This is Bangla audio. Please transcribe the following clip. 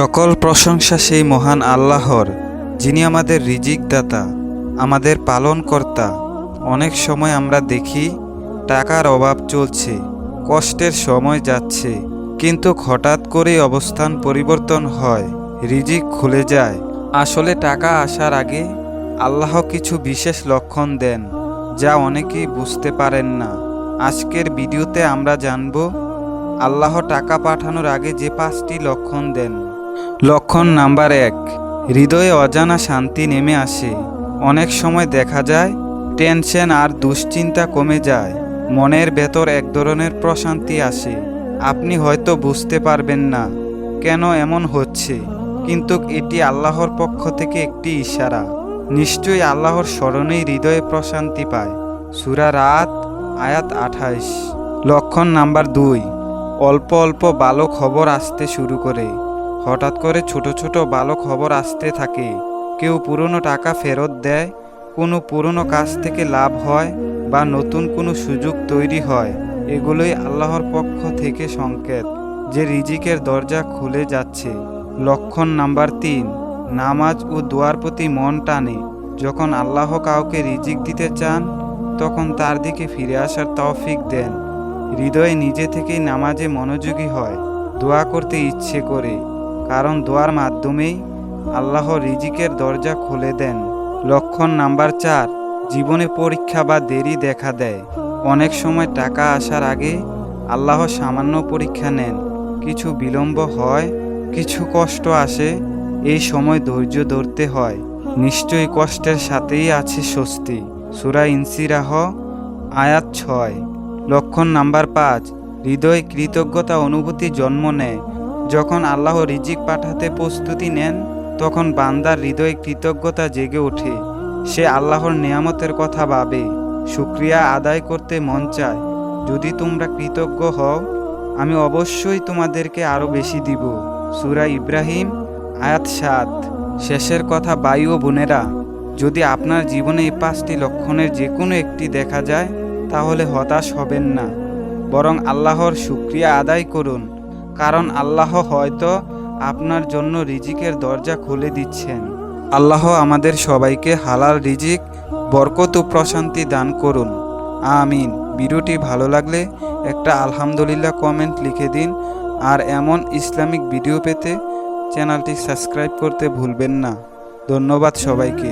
সকল প্রশংসা সেই মহান আল্লাহর, যিনি আমাদের রিজিক দাতা আমাদের পালনকর্তা। অনেক সময় আমরা দেখি, টাকার অভাব চলছে, কষ্টের সময় যাচ্ছে, কিন্তু হঠাৎ করেই অবস্থান পরিবর্তন হয়, রিজিক খুলে যায়। আসলে টাকা আসার আগে আল্লাহ কিছু বিশেষ লক্ষণ দেন, যা অনেকেই বুঝতে পারেন না। আজকের ভিডিওতে আমরা জানব, আল্লাহ টাকা পাঠানোর আগে যে পাঁচটি লক্ষণ দেন। লক্ষণ নাম্বার এক, হৃদয়ে অজানা শান্তি নেমে আসে। অনেক সময় দেখা যায়, টেনশন আর দুশ্চিন্তা কমে যায়। মনের ভেতর এক ধরনের প্রশান্তি আসে। আপনি হয়তো বুঝতে পারবেন না, কেন এমন হচ্ছে, কিন্তু এটি আল্লাহর পক্ষ থেকে একটি ইশারা। নিশ্চয়ই আল্লাহর স্মরণেই হৃদয়ে প্রশান্তি পায়। সুরা রাত, আয়াত আঠাইশ। লক্ষণ নাম্বার দুই, অল্প অল্প ভালো খবর আসতে শুরু করে। হঠাৎ করে ছোট ছোট ভালো খবর আসতে থাকে। কেউ পুরনো টাকা ফেরত দেয়, কোনো পুরনো কাজ থেকে লাভ হয় বা নতুন কোনো সুযোগ তৈরি হয়। এগুলোই আল্লাহর পক্ষ থেকে সংকেত, যে রিজিকের দরজা খুলে যাচ্ছে। লক্ষণ নাম্বার তিন, নামাজ ও দোয়ার প্রতি মন টানে। যখন আল্লাহ কাউকে রিজিক দিতে চান, তখন তার দিকে ফিরে আসার তৌফিক দেন। হৃদয়ে নিজে থেকেই নামাজে মনোযোগী হয়, দোয়া করতে ইচ্ছে করে। কারণ দোয়ার মাধ্যমেই আল্লাহ রিজিকের দরজা খুলে দেন। লক্ষণ নাম্বার চার, জীবনে পরীক্ষা বা দেরি দেখা দেয়। অনেক সময় টাকা আসার আগে আল্লাহ সামান্য পরীক্ষা নেন। কিছু বিলম্ব হয়, কিছু কষ্ট আসে, এই সময় ধৈর্য ধরতে হয়। নিশ্চয়ই কষ্টের সাথেই আছে স্বস্তি। সুরা ইনসিরাহ, আয়াত ছয়। লক্ষণ নাম্বার পাঁচ, হৃদয় কৃতজ্ঞতা অনুভূতি জন্ম নেয়। যখন আল্লাহ রিজিক পাঠাতে প্রস্তুতি নেন, তখন বান্দার হৃদয়ে কৃতজ্ঞতা জেগে ওঠে। সে আল্লাহর নিয়ামতের কথা ভাবে। শুক্রিয়া আদায় করতে মন চায়। যদি তোমরা কৃতজ্ঞ হও, আমি অবশ্যই তোমাদেরকে আরও বেশি দিব। সুরা ইব্রাহিম, আয়াত সাত। শেষের কথা বায়ু ও বোনেরা, যদি আপনার জীবনে এই পাঁচটি লক্ষণের যে কোনো একটি দেখা যায়, তাহলে হতাশ হবেন না। বরং আল্লাহর শুক্রিয়া আদায় করুন। কারণ আল্লাহ হয়তো আপনার জন্য রিজিকের দরজা খুলে দিচ্ছেন। আল্লাহ আমাদের সবাইকে হালাল রিজিক, বরকত ও প্রশান্তি দান করুন। আমিন। ভিডিওটি ভালো লাগলে একটা আলহামদুলিল্লাহ কমেন্ট লিখে দিন। আর এমন ইসলামিক ভিডিও পেতে চ্যানেলটি সাবস্ক্রাইব করতে ভুলবেন না। ধন্যবাদ সবাইকে।